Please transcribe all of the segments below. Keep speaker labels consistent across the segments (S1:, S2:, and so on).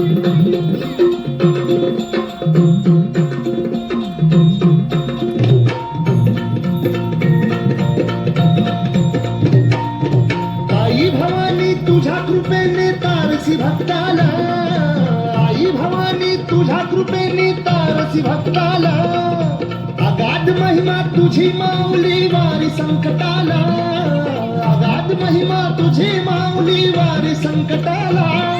S1: आई भवानी तुझ्या कृपेने तारसी भक्ताला. आई भवानी तुझ्या कृपेने तारसी भक्ताला. अगाध महिमा तुझी माऊली वारी संकटाला. अगाध महिमा तुझी माऊली वारी संकटाला.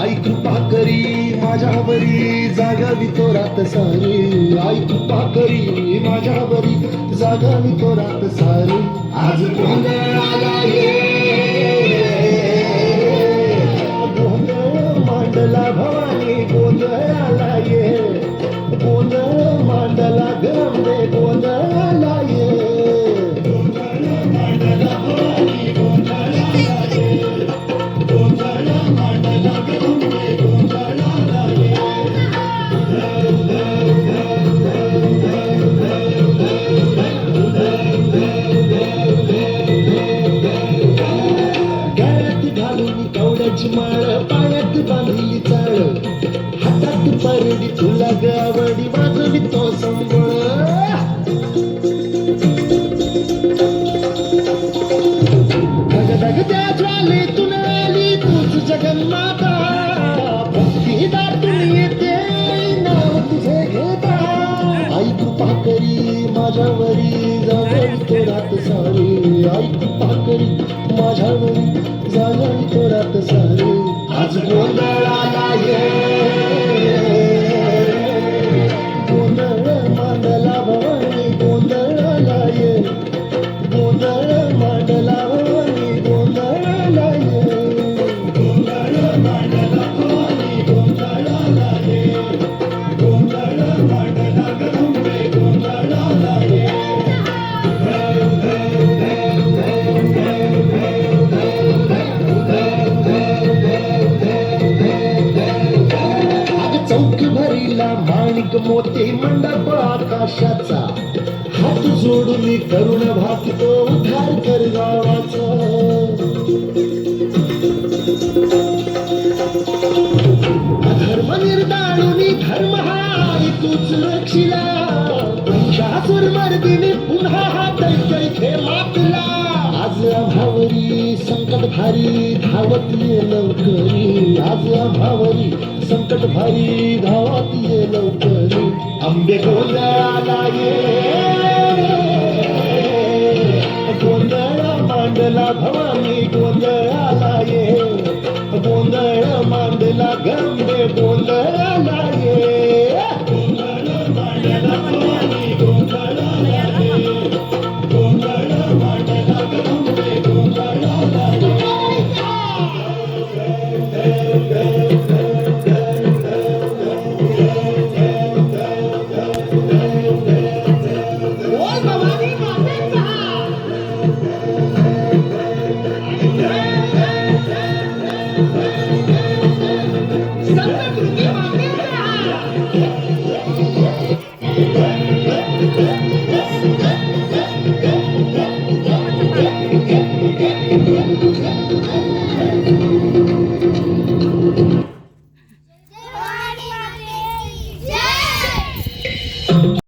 S1: आई कृपा करी माझ्यावरी जागावी तो रात सारी. आई कृपा करी माझ्यावरी जागावी तो रात सारी. आज गोंधळाला ये घालून कवड्याची माळ पाण्यात बांधली चाळ. हातात परडी तुला गावडी वाजवी तो संबळ त्या ज्वालेतून आली तूच जगन्माता येते नाव तुझे घेता. आई कृपा करी माझ्यावरी जागवी तो रात सारी आई कृपा करी माझ्यावरी जागवी भरीला माणिक मोती मंडप आकाशाचा. हात जोडून करुण भागतो उद्धार कर गावाचा. धर्म निर्दाळून धर्म हा तूच रक्षिला. पंचासुर मर्दिनी पुन्हा हा दैत्य इथे मातला आज अभावरी संकट भारी धावत ये लवकरी. आज अभावरी संकट भारी धावात ये लवकर. आंबे गोंधळाला ये. गोंधळ मांडला भवानी गोंधळाला ये. गोंधळ मांडला गम Thank you.